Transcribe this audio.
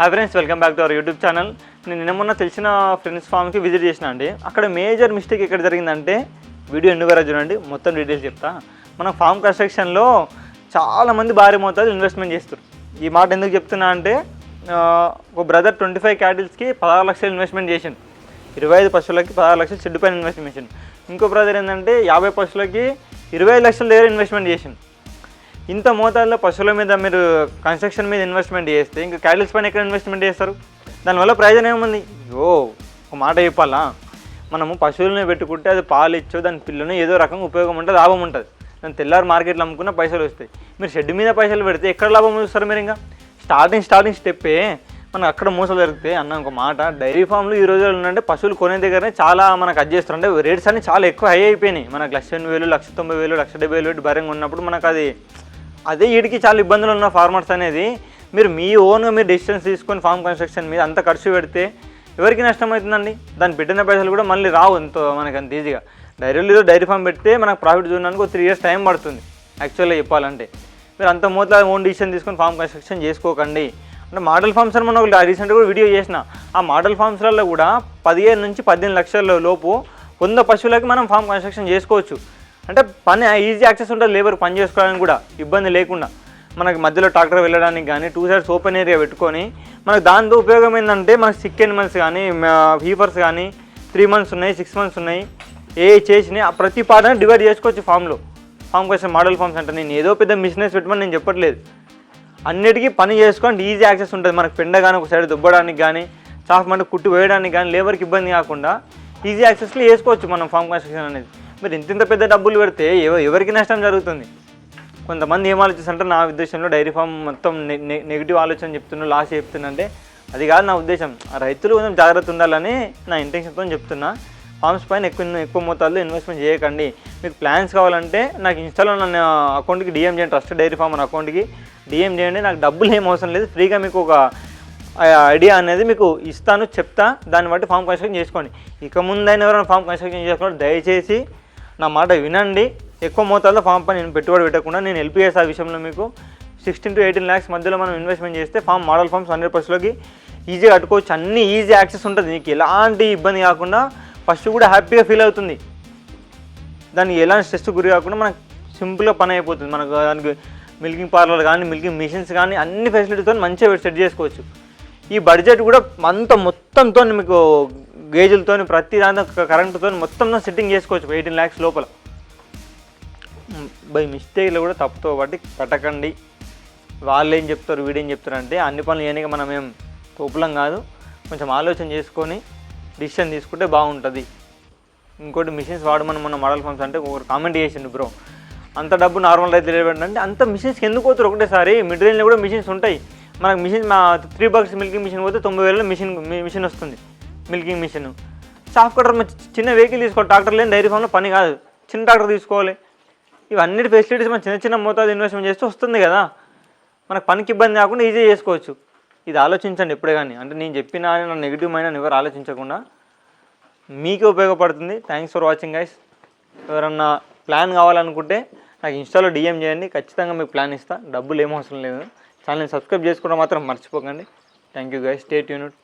Hi friends welcome back to our YouTube channel నేను నిన్న మొన్న తెలిసిన ఫ్రెండ్స్ ఫామ్కి విజిట్ చేసిన అండి. అక్కడ మేజర్ మిస్టేక్ ఎక్కడ జరిగిందంటే వీడియో ఎండు వరకు చూడండి మొత్తం డీటెయిల్స్ చెప్తా. మన ఫామ్ కన్స్ట్రక్షన్లో చాలామంది భారీ మోతాదు ఇన్వెస్ట్మెంట్ చేస్తారు ఈ మాట ఎందుకు చెప్తున్నా అంటే ఒక బ్రదర్ ట్వంటీ ఫైవ్ క్యాటిల్స్కి పదహారు లక్షలు ఇన్వెస్ట్మెంట్ చేసిండు. ఇరవై ఐదు పశువులకి పదహారు లక్షలు చెడ్డు పైన ఇన్వెస్ట్మెంట్ చేసిండు. ఇంకో బ్రదర్ ఏంటంటే యాభై పశువులకి ఇరవై ఐదు లక్షల దగ్గర ఇన్వెస్ట్మెంట్ చేసిండు. ఇంత మోతాదులో పశువుల మీద మీరు కన్స్ట్రక్షన్ మీద ఇన్వెస్ట్మెంట్ చేస్తే ఇంకా క్యాటిల్స్ పైన ఎక్కడ ఇన్వెస్ట్మెంట్ చేస్తారు? దానివల్ల ప్రయోజనం ఏముంది? ఓ ఒక మాట చెప్పాలా? మనము పశువులని పెట్టుకుంటే అది పాలు ఇచ్చో దాని పిల్లను ఏదో రకంగా ఉపయోగం ఉంటుంది లాభం ఉంటుంది. దాని తెల్లారి మార్కెట్లో అమ్ముకున్న పైసలు వస్తాయి. మీరు షెడ్ మీద పైసలు పెడితే ఎక్కడ లాభం చూస్తారు మీరు ఇంకా? స్టార్టింగ్ స్టార్టింగ్ స్టెప్పే మనకు అక్కడ మోసాలు జరిగితే అన్న ఒక మాట. డైరీ ఫామ్లు ఈ రోజుల్లో ఏంటంటే పశువులు కొనే దగ్గరనే చాలా మనకు అది చేస్తారు. రేట్స్ అన్ని చాలా ఎక్కువ హై అయిపోయినాయి. మనకు లక్ష రెండు వేలు లక్ష తొంభై వేలు లక్ష డెబ్బై వేలు భరంగా బరంగా ఉన్నప్పుడు మనకు అది అదే వీడికి చాలా ఇబ్బందులు ఉన్న ఫార్మర్స్ అనేది మీరు మీ ఓన్గా మీరు డెసిషన్స్ తీసుకొని ఫామ్ కన్స్ట్రక్షన్ మీద అంత ఖర్చు పెడితే ఎవరికి నష్టం అవుతుందండి? దాన్ని పెట్టిన పైసలు కూడా మళ్ళీ రావు ఎంతో మనకి అంత ఈజీగా డైరీలో డైరీ ఫామ్ పెడితే మనకు ప్రాఫిట్ చూడడానికి ఒక త్రీ ఇయర్స్ టైం పడుతుంది యాక్చువల్గా చెప్పాలంటే. మీరు అంత మూతలా ఓన్ డిసిషన్ తీసుకొని ఫామ్ కన్స్ట్రక్షన్ చేసుకోకండి. అంటే మోడల్ ఫార్మ్స్ అని మనం రీసెంట్గా కూడా వీడియో చేసిన. ఆ మోడల్ ఫార్మ్స్లలో కూడా పదిహేను నుంచి పద్దెనిమిది లక్షల లోపు వంద పశువులకి మనం ఫామ్ కన్స్ట్రక్షన్ చేసుకోవచ్చు. అంటే పని ఈజీ యాక్సెస్ ఉంటుంది లేబర్ పని చేసుకోవడానికి కూడా ఇబ్బంది లేకుండా మనకి మధ్యలో ట్రాక్టర్ వెళ్ళడానికి కానీ టూ సైడ్స్ ఓపెన్ ఏరియా పెట్టుకొని మనకు దాంతో ఉపయోగం ఏంటంటే మనకి సిక్ ఎనిమల్స్ కానీ హీఫర్స్ కానీ త్రీ మంత్స్ ఉన్నాయి సిక్స్ మంత్స్ ఉన్నాయి. ఏ చేసినాయి ఆ ప్రతి పాటను డివైడ్ చేసుకోవచ్చు ఫామ్లో ఫామ్ కోసం మోడల్ ఫామ్స్ అంటే నేను ఏదో పెద్ద బిజినెస్ పెట్టమని నేను చెప్పట్లేదు. అన్నిటికీ పని చేసుకోండి ఈజీ యాక్సెస్ ఉంటుంది. మనకు పెండ కానీ ఒక సైడ్ దుబ్బడానికి కానీ చాఫ్ మంట కుట్టు వేయడానికి కానీ లేబర్కి ఇబ్బంది కాకుండా ఈజీ యాక్సెస్లో వేసుకోవచ్చు మనం ఫామ్ కన్స్ట్రక్షన్ అనేది. మీరు ఇంత ఇంత పెద్ద డబ్బులు పెడితే ఎవరికి నష్టం జరుగుతుంది? కొంతమంది ఏం ఆలోచిస్తుంటే నా ఉద్దేశంలో డైరీ ఫామ్ మొత్తం నె- నెగిటివ్ ఆలోచన చెప్తున్నా లాస్ చెప్తుందంటే అది కాదు నా ఉద్దేశం. ఆ రైతులు కొంచెం జాగ్రత్త ఉండాలని నా ఇంటెన్షన్తో చెప్తున్నా. ఫార్మ్స్ పైన ఎక్కువ ఎక్కువ మోతాదులో ఇన్వెస్ట్మెంట్ చేయకండి. మీకు ప్లాన్స్ కావాలంటే నాకు ఇన్స్టాలో నా అకౌంట్కి డిఎం చేయండి ట్రస్ట్ డైరీ ఫామ్ అనే అకౌంట్కి డిఎం చేయండి. నాకు డబ్బులు ఏం అవసరం లేదు. ఫ్రీగా మీకు ఒక ఐడియా అనేది మీకు ఇస్తాను చెప్తా. దాన్ని బట్టి ఫామ్ కన్స్ట్రక్షన్ చేసుకోండి. ఇక ముందైనా ఎవరైనా ఫామ్ కన్స్ట్రక్షన్ చేసుకోండి దయచేసి నా మాట వినండి. ఎక్కువ మోతాదులో ఫామ్ పని నేను పెట్టుబడి పెట్టకుండా నేను ఎల్పిఎస్ ఆ విషయంలో మీకు సిక్స్టీన్ టు ఎయిటీన్ ల్యాక్స్ మధ్యలో మనం ఇన్వెస్ట్మెంట్ చేస్తే ఫామ్ మోడల్ ఫామ్స్ హండ్రెడ్ పర్సెంట్లోకి ఈజీగా కట్టుకోవచ్చు అన్ని ఈజీ యాక్సెస్ ఉంటుంది. నీకు ఎలాంటి ఇబ్బంది కాకుండా ఫస్ట్ కూడా హ్యాపీగా ఫీల్ అవుతుంది. దానికి ఎలాంటి స్ట్రెస్ గురి కాకుండా మనకు సింపుల్గా పని అయిపోతుంది. మనకు దానికి మిల్కింగ్ పార్లర్ కానీ మిల్కింగ్ మిషన్స్ కానీ అన్ని ఫెసిలిటీతో మంచిగా సెట్ చేసుకోవచ్చు. ఈ బడ్జెట్ కూడా అంత మొత్తంతో మీకు గేజులతో ప్రతి దాంతో కరెంటుతో మొత్తం సెట్టింగ్ చేసుకోవచ్చు ఎయిటీన్ ల్యాక్స్ లోపల. బై మిస్టేక్లో కూడా తప్పుతో బట్టి కట్టకండి. వాళ్ళు ఏం చెప్తారు వీడేం చెప్తారు అంటే అన్ని పనులు చేయడానికి మనం ఏం తోపులం కాదు. కొంచెం ఆలోచన చేసుకొని డిసిషన్ తీసుకుంటే బాగుంటుంది. ఇంకోటి మిషన్స్ వాడమని మన మోడల్ ఫామ్స్ అంటే ఒకరు కామెంట్ చేసిండు బ్రో అంత డబ్బు నార్మల్ రైతు అంటే అంత మిషన్స్కి ఎందుకు పోతారు ఒకటేసారి? మిడ్ రేంజ్లో కూడా మిషన్స్ ఉంటాయి. మనకు మిషన్ మా త్రీ బాక్స్ మిల్కింగ్ మిషన్ పోతే తొంభై వేలలో మిషన్ మిషన్ వస్తుంది. మిల్కింగ్ మిషన్ సాఫ్ కటర్ చిన్న వెహికల్ తీసుకోవాలి ట్రాక్టర్ లేని డైరీ ఫామ్లో పని కాదు. చిన్న ట్రాక్టర్ తీసుకోవాలి. ఇవన్నీ ఫెసిలిటీస్ మనం చిన్న చిన్న మోతాదు ఇన్వెస్ట్మెంట్ చేస్తే వస్తుంది కదా. మనకు పనికి ఇబ్బంది కాకుండా ఈజీ చేసుకోవచ్చు. ఇది ఆలోచించండి ఎప్పుడే కానీ. అంటే నేను చెప్పిన నా నెగిటివ్ మైండ్ ఎవరు ఆలోచించకుండా మీకే ఉపయోగపడుతుంది. థ్యాంక్స్ ఫర్ వాచింగ్ గైస్ ఎవరన్నా ప్లాన్ కావాలనుకుంటే నాకు ఇన్స్టాలో డిఎం చేయండి. ఖచ్చితంగా మీకు ప్లాన్ ఇస్తా. డబ్బులు ఏం అవసరం లేదు. ఛానల్ని సబ్స్క్రైబ్ చేసుకోవడం మాత్రం మర్చిపోకండి. Thank you guys state unit